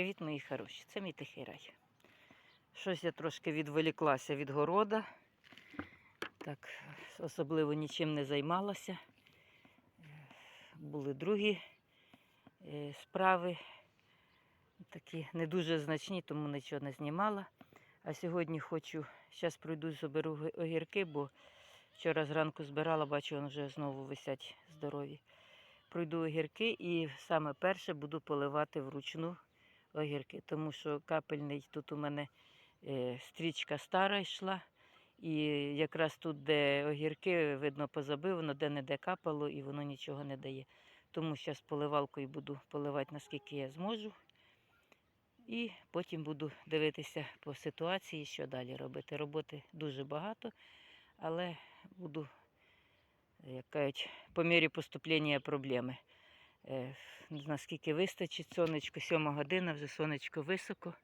Привіт, мої хороші. Це мій тихий рай. Щось я трошки відволіклася від города. Так, особливо нічим не займалася. Були другі е, справи, такі не дуже значні, тому нічого не знімала. А сьогодні хочу, зараз пройду, заберу огірки, бо вчора зранку збирала, бачу, вони вже знову висять здорові. Пройду огірки і саме перше буду поливати вручну огірки, тому що капельний тут у мене е, стрічка стара йшла. І якраз тут, де огірки, видно, позабивано, де не де капало, і воно нічого не дає. Тому зараз поливалкою буду поливати, наскільки я зможу. І потім буду дивитися по ситуації, що далі робити. Роботи дуже багато, але буду, як кажуть, по мірі поступлення проблеми. Е, наскільки вистачить сонечко, сьома година, вже сонечко високо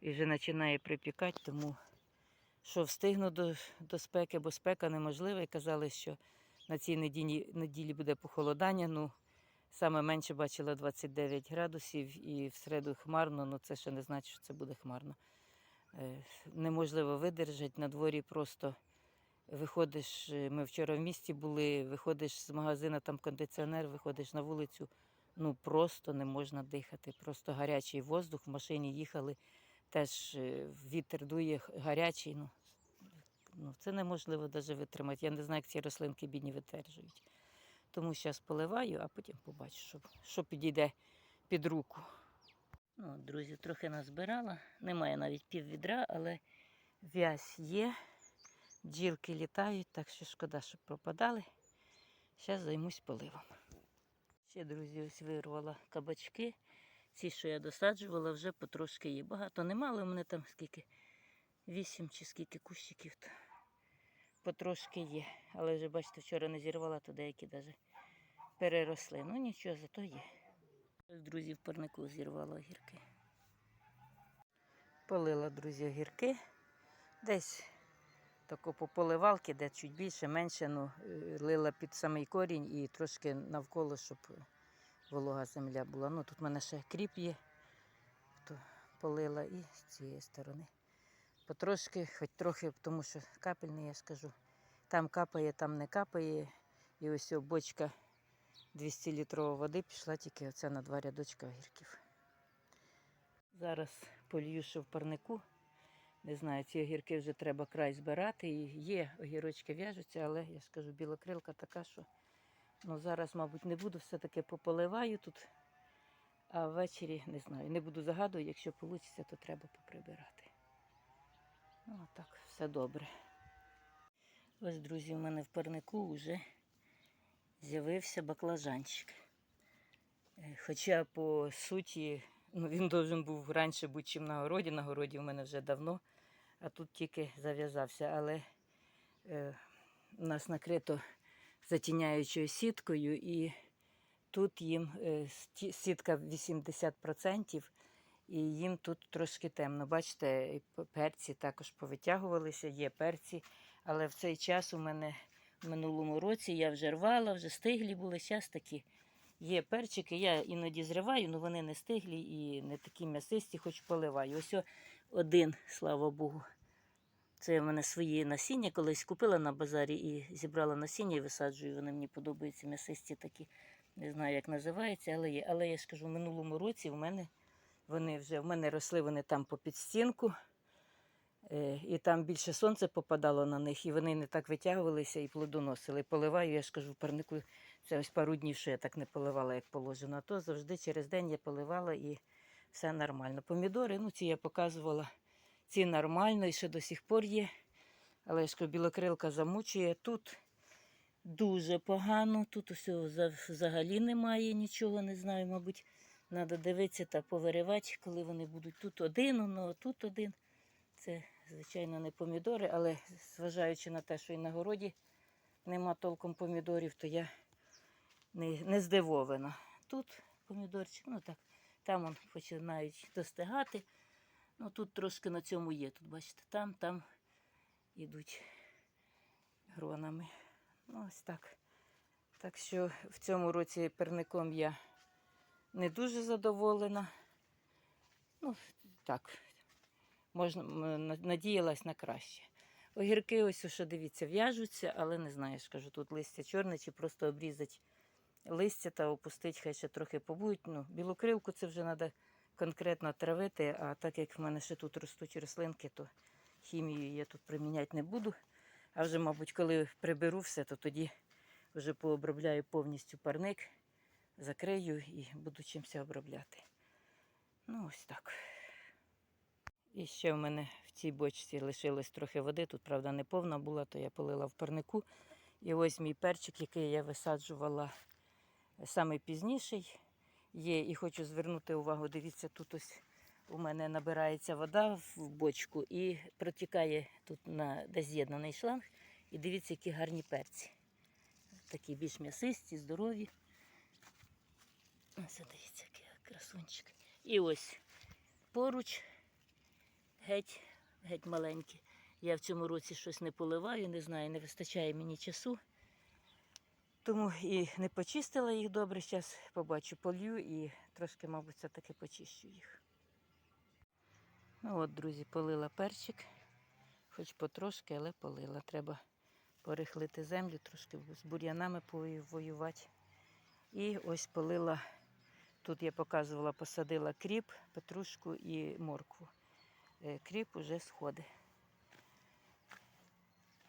і вже починає припікати, тому що встигну до, до спеки, бо спека неможлива. І казали, що на цій неділі, неділі буде похолодання. Ну, саме менше бачила 29 градусів і в середу хмарно, ну це ще не значить, що це буде хмарно. Е, неможливо видержати. На дворі просто виходиш. е, Ми вчора в місті були, виходиш з магазину, там кондиціонер, виходиш на вулицю. Ну просто не можна дихати. Просто гарячий воздух. В машині їхали, теж е, вітер дує гарячий. Ну, ну, це неможливо навіть витримати. Я не знаю, як ці рослинки бідні витримують. Тому зараз поливаю, а потім побачу, що, що підійде під руку. Ну, друзі, трохи назбирала. Немає навіть пів відра, але в'язь є. Бджілки літають, так що шкода, щоб пропадали. Зараз займусь поливом. Ще, друзі, ось вирвала кабачки. Ці, що я досаджувала, вже потрошки є. Багато нема, але у мене там скільки вісім чи скільки кущиків. То потрошки є. Але вже, бачите, вчора не зірвала, то деякі навіть переросли. Ну нічого, зато є. Друзі, в парнику зірвала огірки. Полила, друзі, огірки. Десь тако по поливалки, де чуть більше, менше, ну, е, лила під самий корінь і трошки навколо, щоб волога земля була. Ну, тут в мене ще кріп є, то полила і з цієї сторони. Потрошки, хоч трохи, тому що капельний, я скажу. Там капає, там не капає. І ось бочка 200 літрової води пішла тільки оця на два рядочка огірків. Зараз полью ще в парнику. Не знаю, ці огірки вже треба край збирати. І є огірочки в'яжуться, але я ж кажу, білокрилка така, що ну, зараз, мабуть, не буду, все-таки пополиваю тут. А ввечері не знаю. Не буду загадувати, якщо вийде, то треба поприбирати. Ну, а так, все добре. Ось, друзі, у мене в парнику вже з'явився баклажанчик. Е, Хоча по суті, ну, він должен був раніше бути, чим на городі. На городі в мене вже давно, а тут тільки зав'язався. Але е, у нас накрито затіняючою сіткою, і тут їм е, сітка 80%, і їм тут трошки темно. Бачите, перці також повитягувалися, є перці, але в цей час у мене в минулому році я вже рвала, вже стиглі були, зараз такі. Є перчики, я іноді зриваю, але вони не стиглі і не такі м'ясисті, хоч поливаю. Ось один, слава Богу. Це в мене свої насіння колись купила на базарі і зібрала насіння і висаджую. Вони мені подобаються м'ясисті такі. Не знаю, як називається, але є. Але я ж кажу, в минулому році в мене вони вже в мене росли вони там по підстінку. Е, і там більше сонце попадало на них, і вони не так витягувалися і плодоносили. Поливаю, я ж кажу, парнику це ось пару днів, що я так не поливала, як положено. А то завжди через день я поливала і все нормально. Помідори, ну ці я показувала, ці нормально і ще до сих пор є. Але ж білокрилка замучує. Тут дуже погано, тут усього взагалі немає нічого, не знаю, мабуть. Треба дивитися та повиривати, коли вони будуть тут один, ну, а тут один. Це, звичайно, не помідори, але зважаючи на те, що і на городі нема толком помідорів, то я не, не здивована. Тут помідорчик, ну так, там он починають достигати. Ну тут трошки на цьому є. Тут, бачите, там, там ідуть гронами. Ну, ось так. Так що в цьому році перником я не дуже задоволена. Ну, так, можна, надіялась на краще. Огірки, ось що дивіться, в'яжуться, але не знаю, кажу, тут листя чорне, чи просто обрізати листя та опустити, хай ще трохи побудуть. Ну, білокрилку це вже треба конкретно травити, а так як в мене ще тут ростуть рослинки, то хімію я тут приміняти не буду. А вже, мабуть, коли приберу все, то тоді вже пообробляю повністю парник, закрию і буду чимся обробляти. Ну, ось так. І ще в мене в цій бочці лишилось трохи води. Тут, правда, не повна була, то я полила в парнику. І ось мій перчик, який я висаджувала саме пізніший, є. І хочу звернути увагу, дивіться, тут ось у мене набирається вода в бочку і протікає тут на де з'єднаний шланг. І дивіться, які гарні перці. Такі більш м'ясисті, здорові. Ось дивіться, який красунчик. І ось поруч геть, геть маленькі. Я в цьому році щось не поливаю, не знаю, не вистачає мені часу. Тому і не почистила їх добре. Зараз побачу, полью і трошки, мабуть, все-таки почищу їх. Ну от, друзі, полила перчик, хоч потрошки, але полила. Треба порихлити землю, трошки з бур'янами повоювати. І ось полила, тут я показувала, посадила кріп, петрушку і моркву. Е, Кріп уже сходить.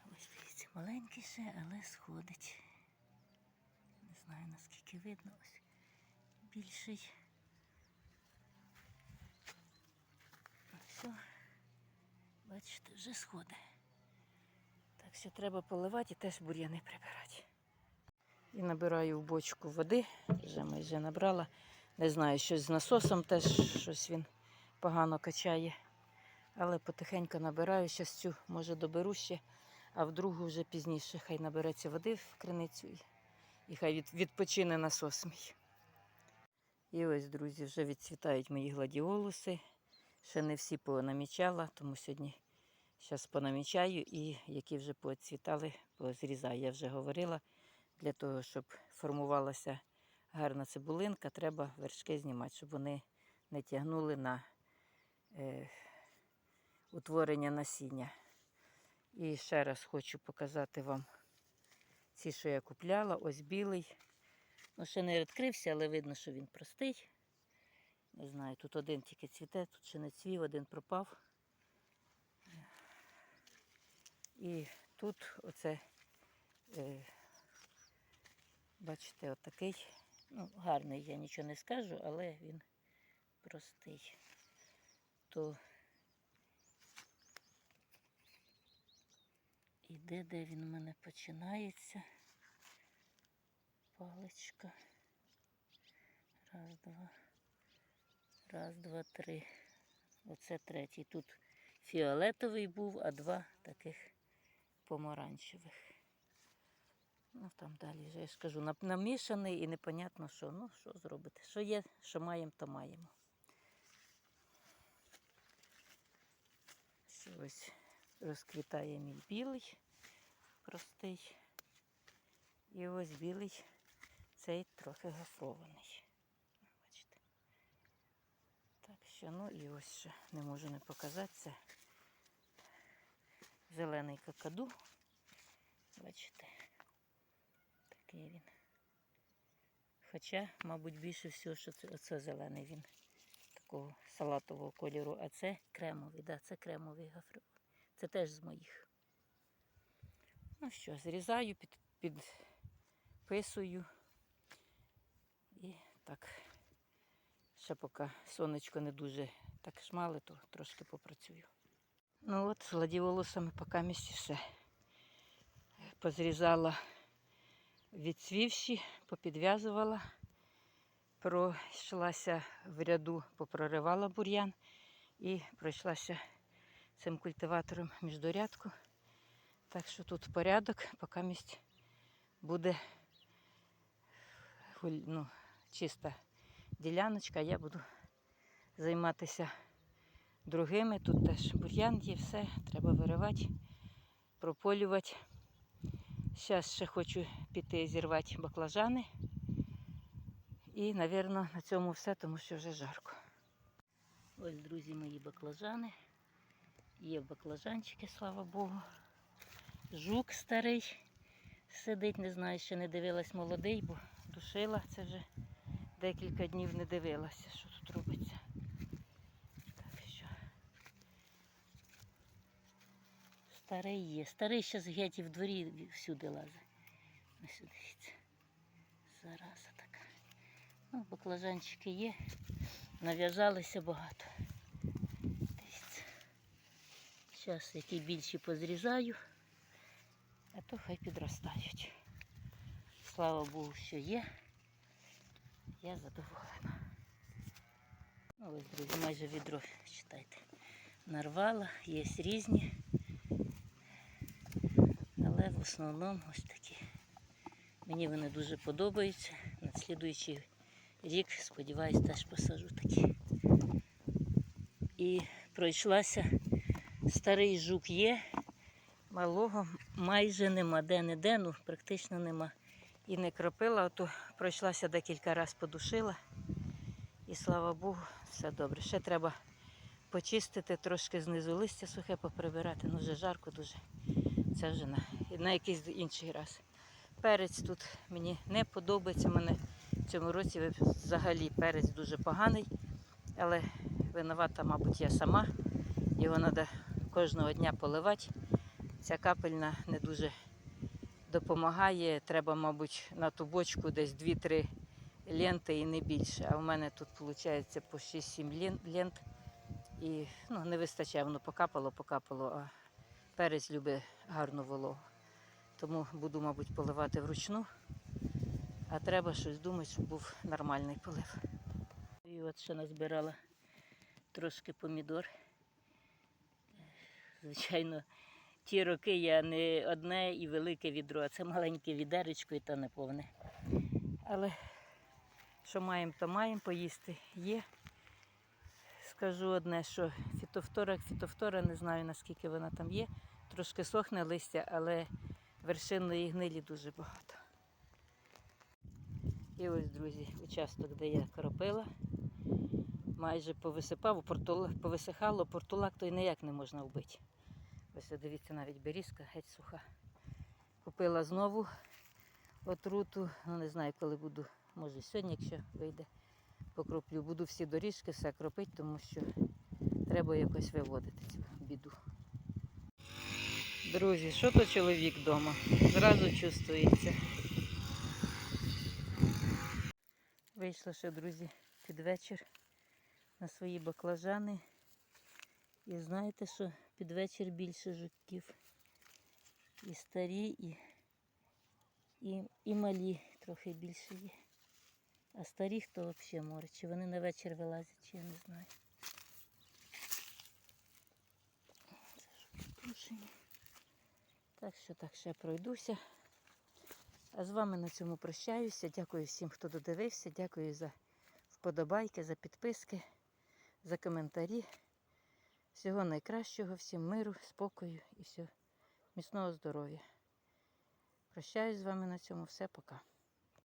Ось дивіться, маленький ще, але сходить. Знаю наскільки видно. Ось більший. Все, бачите, вже сходить. Так що треба поливати і теж бур'яни прибирати. І набираю в бочку води, вже майже набрала. Не знаю, щось з насосом теж щось він погано качає. Але потихеньку набираю. Щас цю, може, доберу ще, а в другу вже пізніше. Хай набереться води в криницю і, хай від, відпочине насос мій. І ось, друзі, вже відцвітають мої гладіолуси. Ще не всі понамічала, тому сьогодні зараз понамічаю і які вже поцвітали, позрізаю. Я вже говорила, для того, щоб формувалася гарна цибулинка, треба вершки знімати, щоб вони не тягнули на е, утворення насіння. І ще раз хочу показати вам ці, що я купляла. Ось білий. Ну, ще не відкрився, але видно, що він простий. Не знаю, тут один тільки цвіте, тут ще не цвів, один пропав. І тут оце, е, бачите, отакий. Ну, гарний, я нічого не скажу, але він простий. То і де, де він у мене починається. Паличка. Раз, два. Раз, два, три. Оце третій. Тут фіолетовий був, а два таких помаранчевих. Ну там далі вже я ж кажу, намішаний і непонятно що. Ну, що зробити. Що є, що маємо, то маємо. Ось розквітає мій білий, простий. І ось білий, цей трохи гофрований. Бачите. Так що, ну і ось ще не можу не показатися. Зелений какаду. Бачите, такий він. Хоча, мабуть, більше всього, що це оце зелений він такого салатового кольору, а це кремовий, да, це кремовий гафрон. Це теж з моїх. Ну що, зрізаю, під, підписую. І так, ще поки сонечко не дуже так шмале, то трошки попрацюю. Ну от, з гладіолусами поки місці все. Позрізала відцвівші, попідв'язувала, пройшлася в ряду, попроривала бур'ян і пройшлася цим культиватором міждорядку. Так що тут порядок, поки місць буде ну, чиста діляночка, я буду займатися другими. Тут теж бур'ян є, все, треба виривати, прополювати. Зараз ще хочу піти зірвати баклажани. І, мабуть, на цьому все, тому що вже жарко. Ось, друзі, мої баклажани. Є баклажанчики, слава Богу. Жук старий сидить, не знаю, ще не дивилась молодий, бо душила. Це вже декілька днів не дивилася, що тут робиться. Так що. Старий є. Старий ще з геть в дворі всюди лазить. Ось. Зараза така. Ну, баклажанчики є. Нав'язалися багато. Дивіться. Зараз які більші позрізаю, а то хай підростають. Слава Богу, що є. Я задоволена. Ну, ось, друзі, майже відро, читайте. Нарвала, є різні. Але в основному ось такі. Мені вони дуже подобаються. На слідуючий рік, сподіваюсь, теж посажу такі. І пройшлася. Старий жук є, малого майже нема, де-не-де, ну практично нема. І не кропила, а то пройшлася декілька разів подушила. І слава Богу, все добре. Ще треба почистити, трошки знизу листя сухе поприбирати. Ну вже жарко дуже. Це вже на, на якийсь інший раз. Перець тут мені не подобається. Мене в цьому році взагалі перець дуже поганий, але винувата, мабуть, я сама. Його треба кожного дня поливати. Ця капельна не дуже допомагає. Треба, мабуть, на ту бочку десь 2-3 ленти і не більше. А в мене тут виходить по 6-7 лент. І ну, не вистачає, воно покапало, покапало, а перець любить гарну вологу. Тому буду, мабуть, поливати вручну. А треба щось думати, щоб був нормальний полив. І от ще назбирала трошки помідор. Звичайно, ті роки я не одне і велике відро, а це маленьке відеречко і то не повне. Але що маємо, то маємо, поїсти є. Скажу одне, що фітофтора, як фітофтора, не знаю наскільки вона там є. Трошки сохне листя, але вершинної гнилі дуже багато. І ось, друзі, участок, де я кропила, майже повисипав, повисихало, портулак той ніяк не можна вбити. Ось дивіться, навіть берізка геть суха. Купила знову отруту, ну не знаю, коли буду, може сьогодні, якщо вийде, покроплю. Буду всі доріжки, все кропити, тому що треба якось виводити цю біду. Друзі, що то чоловік вдома? Зразу чувствується. Вийшла ще, друзі, під вечір на свої баклажани. І знаєте, що під вечір більше жуків. І старі, і, і, і малі трохи більше є. А старі хто взагалі море? Чи вони на вечір вилазять, чи я не знаю. Це ж придушені. Так що так ще пройдуся. А з вами на цьому прощаюся. Дякую всім, хто додивився. Дякую за вподобайки, за підписки, за коментарі. Всього найкращого, всім миру, спокою і всього міцного здоров'я. Прощаюсь з вами на цьому. Все, пока.